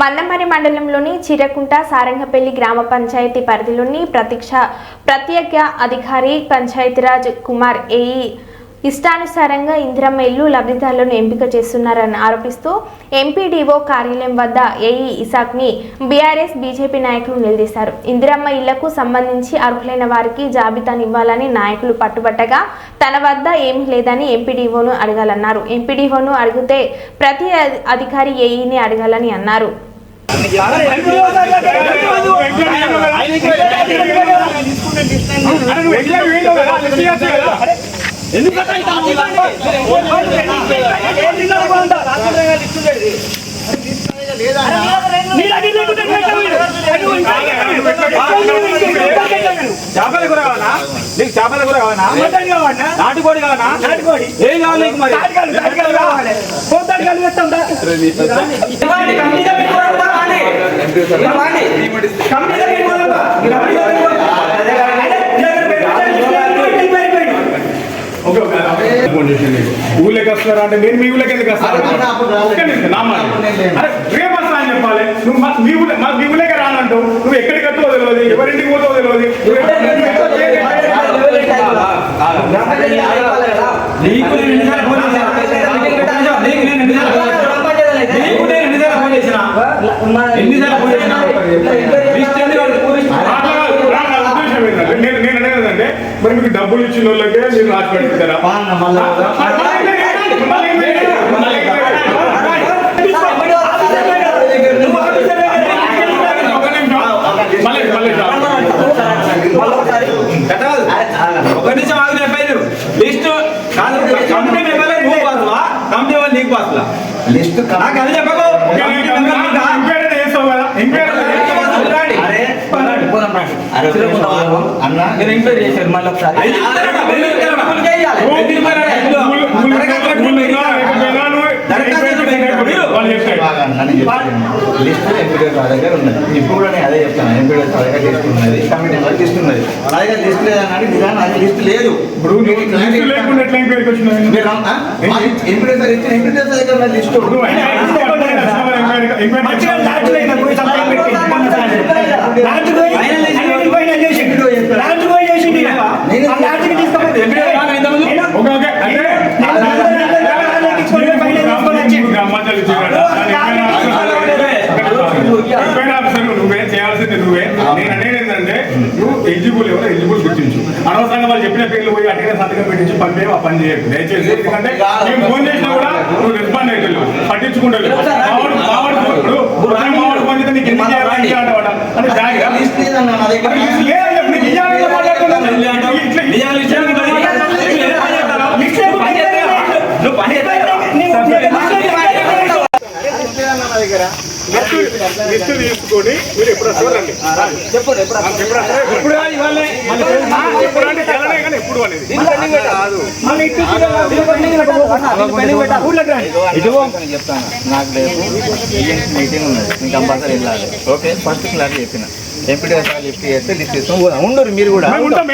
మందమరి మండలంలోని చిరకుంట సారంగపల్లి గ్రామ పంచాయతీ పరిధిలోని ప్రతీక్ష ప్రత్యేక అధికారి పంచాయతీరాజ్ కుమార్ ఏఈ ఇష్టానుసారంగా ఇందిరమ్మ ఇల్లు లబ్ధిదారులను ఎంపిక చేస్తున్నారని ఆరోపిస్తూ ఎంపీడీఓ కార్యాలయం వద్ద ఏఈ ఇసాక్ని బీఆర్ఎస్ బీజేపీ నాయకులు నిలదీశారు. ఇందిరమ్మ ఇళ్ళకు సంబంధించి అర్హులైన వారికి జాబితానివ్వాలని నాయకులు పట్టుబట్టగా తన వద్ద ఏమీ లేదని ఎంపీడీఓను అడగాలన్నారు. ఎంపీడీఓను అడిగితే ప్రతి అధికారి ఏఈని అడగాలని అన్నారు. చేపల కూర కావాలా? నీకు చేపల కూర కావాలా? నాటుకోడి కావాలా? నాటుకోడి. ఏం కావాలి నీకు మరి? ఊళ్ళకి వస్తున్నారా అంటే నేను మీ ఊళ్ళకి ఎందుకు వస్తాను రేపు వస్తా అని చెప్పాలి నువ్వు మా- మీ ఊళ్ళో మా- మీ ఊళ్ళకి రానంటూ నువ్వు ఎక్కడికి వస్తావో తెలియదు ఎవరింటికి పోతావో తెలియదు? నీకు నేను ఎన్నిసార్లు ఫోన్ చేశాను? నీకు నేను ఎన్నిసార్లు ఫోన్ చేసినా? ఎన్నిసార్లు ఫోన్ చేసినా? లిస్ట్ ఎందుకు అడుగు? అట్లా కాదు, నా నా ఉద్దేశం ఏంటంటే, నేను నేను అనేది ఏంటంటే, మరి మీకు డబ్బులు ఇచ్చిన వాళ్ళకే మీరు రాసి పెడతారా? ఒక నిమిషం. లిస్ట్ నువ్వు వాళ్ళు నీకు పాసులా లిస్ట్ నాకు అది చెప్పకు చేస్తావు కదా? అన్న ఎంక్వైరీ మళ్ళీ ఒకసారి బాగా లిస్ట్ దగ్గర ఉన్నది ఇప్పుడు కూడా నేను అదే చెప్తాను ఎంపీడీ దగ్గర లిస్ట్ ఉన్నది కమిటీ వాళ్ళ లిస్ట్ ఉన్నది నా దగ్గర లిస్ట్ లేదన్నాడు నిజాన్ని నాకు లిస్ట్ లేదు ఇప్పుడు లిస్టు లేకుండా ఇచ్చిన ఎంపీడీ దగ్గర ఉన్న లిస్ట్ ఆయన లిస్టు పట్టుకొని వచ్చినావు ఎంక్వైరీ- ఎంక్వైరీ చేస్తావు. Okay, okay. అంటే నువ్వు గ్రామాంతరాలు ఇచ్చాడు. ఎంక్వైరీ ఆఫీసర్ నువ్వే చేయాల్సింది నువ్వే నేను అనేది ఏంటంటే నువ్వు ఎలిజిబుల్ ఎవరో ఎలిజిబుల్ గుర్తించు అనవసరంగా వాళ్ళు చెప్పిన పేర్లు పోయి అటుగా సంతకం పెట్టించి పంపే ఆ పని చేయకు. దయచేసి ఎందుకంటే మేము ఫోన్ చేసినా కూడా నువ్వు రెస్పాండ్ అయితే పట్టించుకుంటావు మావాడు ఇప్పుడు ఫోన్ చేస్తే నీకు ఎందుకు చేయాలి అంటావాడ అంటే జాగ్రత్త. దగ్గర పని తీసుకొని మీరు ఎప్పుడు వస్తారో రండి. ఎప్పుడు ఎప్పుడు రాని ఇవ్వాలి. ఆ, ఎప్పుడు అంటే ఇవ్వాలనే కానీ ఎప్పుడు అనేది. చెప్తాను. నాకు మీటింగ్ ఉన్నది. మీకు కంపల్సరీ వెళ్ళాలి. ఓకే? ఫస్ట్ క్లాస్ చెప్పిన. ఎంపీడీ సార్ చేస్తే ఉండరు మీరు కూడా. మొత్తం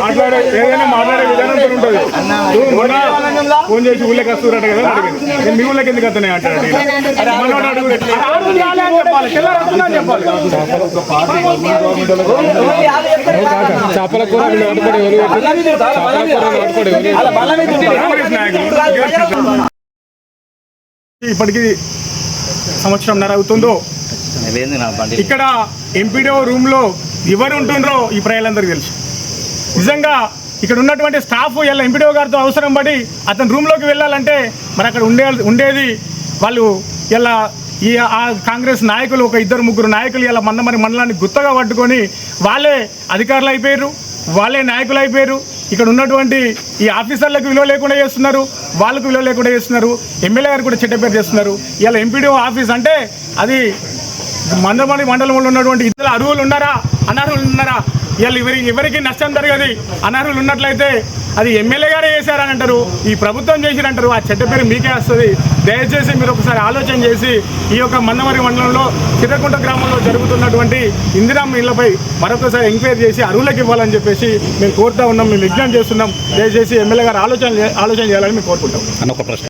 మాట్లాడే ఏదైనా మాట్లాడే విధానం ఉంటుంది. ఫోన్ చేసి ఊళ్ళకి వస్తున్నట్టు కదా. నేను మీ ఊళ్ళకి ఎందుకు వస్తున్నాయి అంటాడు చేపల కూర ఎవరు చేపల కూర ఎవరు ఇప్పటికి సంవత్సరంన్నర అవుతుందో లేదు నా బండి ఇక్కడ ఎంపీడీఓ రూమ్లో ఎవరు ఉంటుండ్రో ఈ ప్రజలందరికీ తెలుసు నిజంగా ఇక్కడ ఉన్నటువంటి స్టాఫ్ ఇలా ఎంపీడీఓ గారితో అవసరం పడి అతని రూమ్లోకి వెళ్ళాలంటే మరి అక్కడ ఉండే ఉండేది వాళ్ళు ఇలా ఈ ఆ కాంగ్రెస్ నాయకులు ఒక ఇద్దరు ముగ్గురు నాయకులు ఇలా మందమరి మండలాన్ని గుత్తగా పట్టుకొని వాళ్ళే అధికారులు అయిపోయారు వాళ్ళే నాయకులు అయిపోయారు. ఇక్కడ ఉన్నటువంటి ఈ ఆఫీసర్లకు విలువ లేకుండా చేస్తున్నారు వాళ్ళకు విలువ లేకుండా చేస్తున్నారు ఎమ్మెల్యే గారు కూడా చెడ్డ పేరు చేస్తున్నారు. ఇలా ఎంపీడీఓ ఆఫీస్ అంటే అది మందమని మండలంలో ఉన్నటువంటి ఇద్దరు అరువులు ఉన్నారా? అనర్హులు ఉన్నారా? వీళ్ళు ఎవరి ఎవరికి నష్టం జరగదు. అనర్హులు ఉన్నట్లయితే అది ఎమ్మెల్యే గారే చేశారని అంటారు. ఈ ప్రభుత్వం చేసిరంటారు ఆ చెడ్డ పేరు మీకే వస్తుంది. దయచేసి మీరు ఒకసారి ఆలోచన చేసి ఈ యొక్క మన్నమరి మండలంలో చిరకుంట గ్రామంలో జరుగుతున్నటువంటి ఇందిరామ్మ ఇళ్ళపై మరొకసారి ఎంక్వైరీ చేసి అరువులకు ఇవ్వాలని చెప్పేసి మేము కోరుతా ఉన్నాం. మేము విజ్ఞానం చేస్తున్నాం. దయచేసి ఎమ్మెల్యే గారు ఆలోచన ఆలోచన చేయాలని మేము కోరుకుంటాం. అన్న ఒక ప్రశ్న.